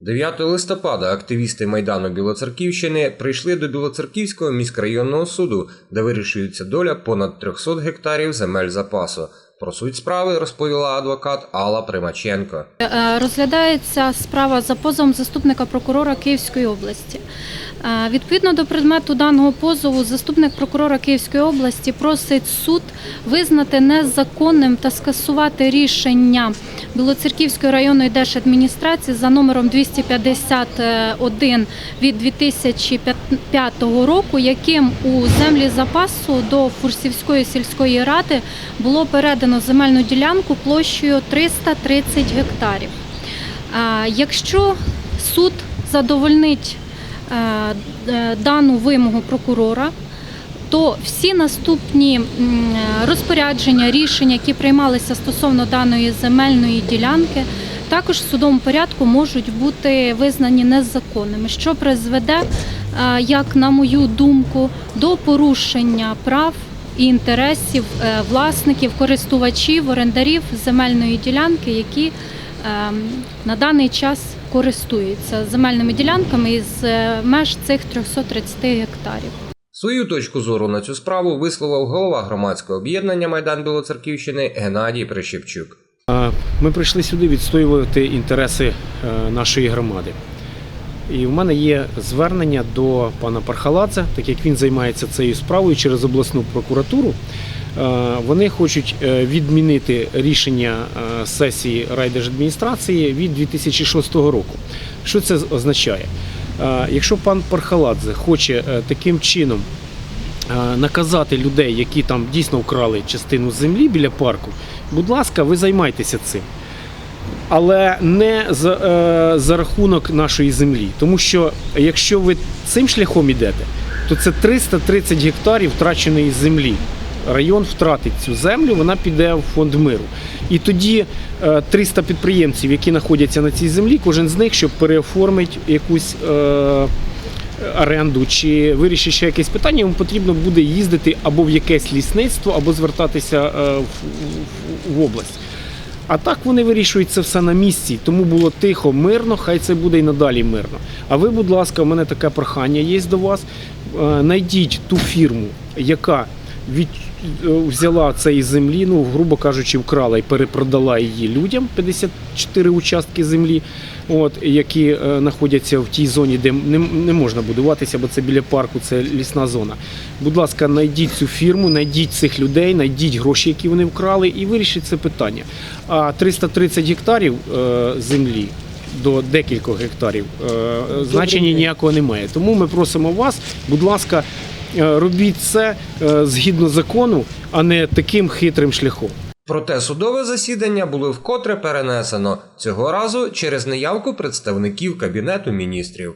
9 листопада активісти Майдану Білоцерківщини прийшли до Білоцерківського міськрайонного суду, де вирішується доля понад 300 гектарів земель запасу. Про суть справи розповіла адвокат Алла Примаченко. Е, Розглядається справа за позовом заступника прокурора Київської області. Е, Відповідно до предмету даного позову, заступник прокурора Київської області просить суд визнати незаконним та скасувати рішення Білоцерківської районної держадміністрації за номером 251 від 2005 року, яким у землі запасу до Фурсівської сільської ради було передано земельну ділянку площею 330 гектарів. Якщо суд задовольнить е, е, дану вимогу прокурора, то всі наступні розпорядження, рішення, які приймалися стосовно даної земельної ділянки, також в судовому порядку можуть бути визнані незаконними, що призведе, е, як на мою думку, до порушення прав і інтересів е, власників, користувачів, орендарів земельної ділянки, які ем, на даний час користуються земельними ділянками із е, меж цих 330 гектарів. Свою точку зору на цю справу висловив голова громадського об'єднання Майдан Білоцерківщини Геннадій Прищепчук. Ми прийшли сюди відстоювати інтереси е, нашої громади. І в мене є звернення до пана Пархаладзе, так як він займається цією справою через обласну прокуратуру. Е, Вони хочуть е, відмінити рішення сесії райдержадміністрації від 2006 року. Що це означає? Е, Якщо пан Пархаладзе хоче е, таким чином е, наказати людей, які там дійсно вкрали частину землі біля парку, будь ласка, ви займайтеся цим. Але не за, е, за рахунок нашої землі. Тому що якщо ви цим шляхом йдете, то це 330 гектарів втраченої землі. Район втратить цю землю, вона піде в фонд миру. І тоді е, 300 підприємців, які знаходяться на цій землі, кожен з них, щоб переоформить якусь е, оренду чи вирішить ще якесь питання, йому потрібно буде їздити або в якесь лісництво, або звертатися е, в, область. А так вони вирішують це все на місці, тому було тихо, мирно, хай це буде і надалі мирно. А ви, будь ласка, у мене таке прохання є до вас. Е, Найдіть ту фірму, яка від, е, взяла це із землі, ну, грубо кажучи, вкрала і перепродала її людям 54 участки землі, от, які е, знаходяться в тій зоні, де не, не можна будуватися, бо це біля парку, це лісна зона. Будь ласка, знайдіть цю фірму, знайдіть цих людей, знайдіть гроші, які вони вкрали, і вирішіть це питання. А 330 гектарів е, землі до декількох гектарів е, значення ніякого немає. Тому ми просимо вас, будь ласка, робіть це е, згідно закону, а не таким хитрим шляхом. Проте судове засідання було вкотре перенесено цього разу через неявку представників Кабінету міністрів.